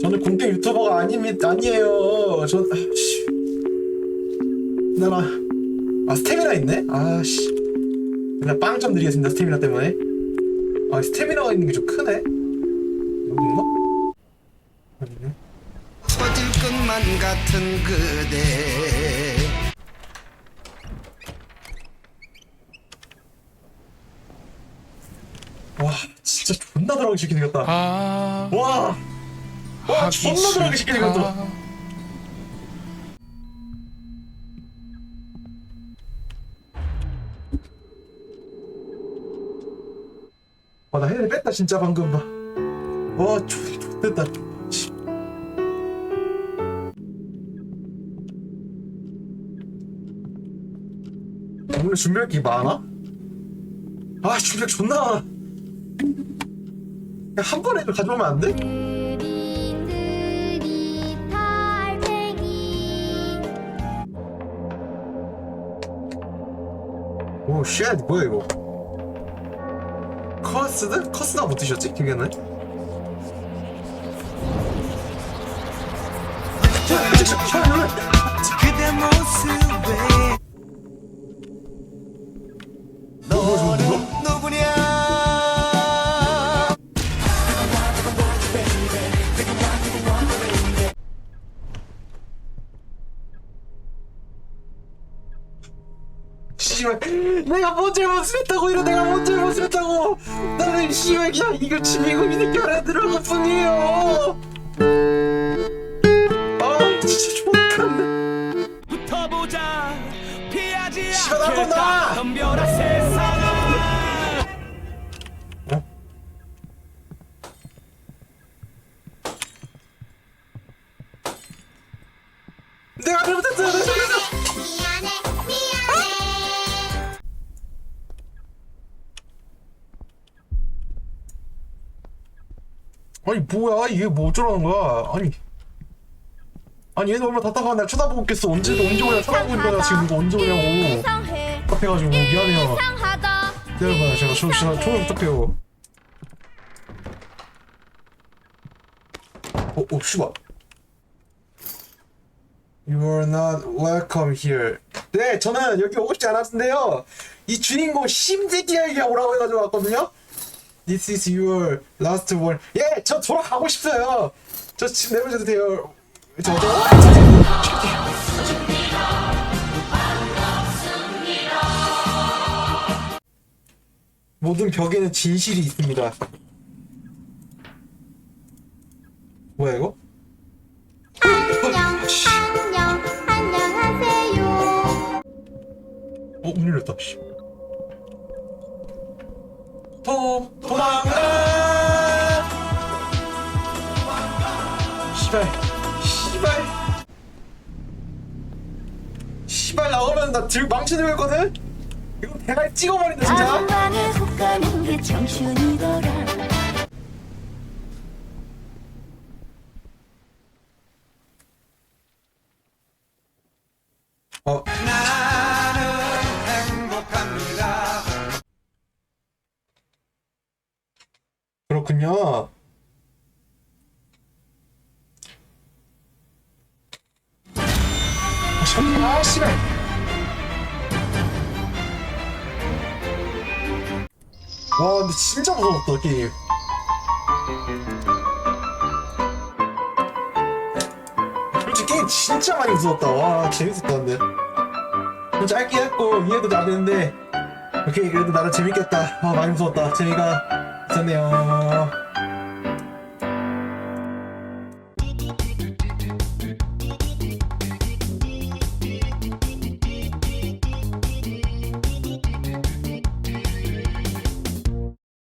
저는 공대 유튜버가 아닙니 아니에요. 전 아, 씨. 나라 아 스태미나 있네. 아 씨. 그냥 빵점 드리겠습니다 스태미나 때문에. 아 스태미나가 있는 게 좀 크네. 여기인가? 아니네. 터질 것만 같은 그대 와 진짜 존나 들어가기 쉽게 생겼다. 아, 와. 와 하기 존나 들어가기 쉽게 생겼어. 와, 나 헤드 뺐다, 진짜 방금 봐. 와, 좋, 좋됐다. 씨. 오늘 준비할 게 많아? 아, 준비할 게 존나 많아. 한 번에 가져오면 안 돼? 오, 쉣, 뭐야, 이거. 커스드? 커스드가 못 드셨지? 나네? 그대 모습 씨발. 내가 뭔 잘못했다고? 이러 내가 뭔 잘못했다고? 나는 씨발 그냥 이거 지미고 이 새끼 안에 들어간 것 뿐이에요. 아 진짜 좋겠네. 붙어보자. 피하지! 않겠다. 덤벼라 세상아. 어? 내가 잘못했어 내가 아니 뭐야? 이게 뭐 어쩌라는 거야? 아니 아니 얘는 얼마나 답답한 날 쳐다보고 있겠어. 언제 언제 오냐 쳐다보고 있는 거야 지금. 이거 언제 오냐고. 이상해. 답답해가지고 미안해요. 이상하다. 기다려봐요. 제가 좀 제가 총을 부탁해요. 어, 어, 씨발. You are not welcome here. 네 저는 여기 오고 싶지 않았는데요. 이 주인공 심새끼에게 오라고 해가지고 왔거든요 This is your last one 예, 저 돌아가고 싶어요 저 지금 내려줘도 돼요 저, 저, 모든 벽에는 진실이 있습니다. 뭐야 이거? 안녕 안녕 안녕하세요 어, 문 열렸다. 씨. 도 도망가. 시발, 시발, 시발 나오면 나 들 망치 들고 있거든. 이거 대가리 찍어버린다 진짜. 아무만에 훅 가는 게 청춘이더라 아, 씨, 아. 와, 근데 진짜 무서웠다, 게임. 솔직히 게임 진짜 많이 무서웠다. 와, 재밌었다, 근데. 좀 짧게 했고, 이해도 안 됐는데, 오케이, 그래도 나름 재밌겠다. 아, 많이 무서웠다. 재미가 있었네요.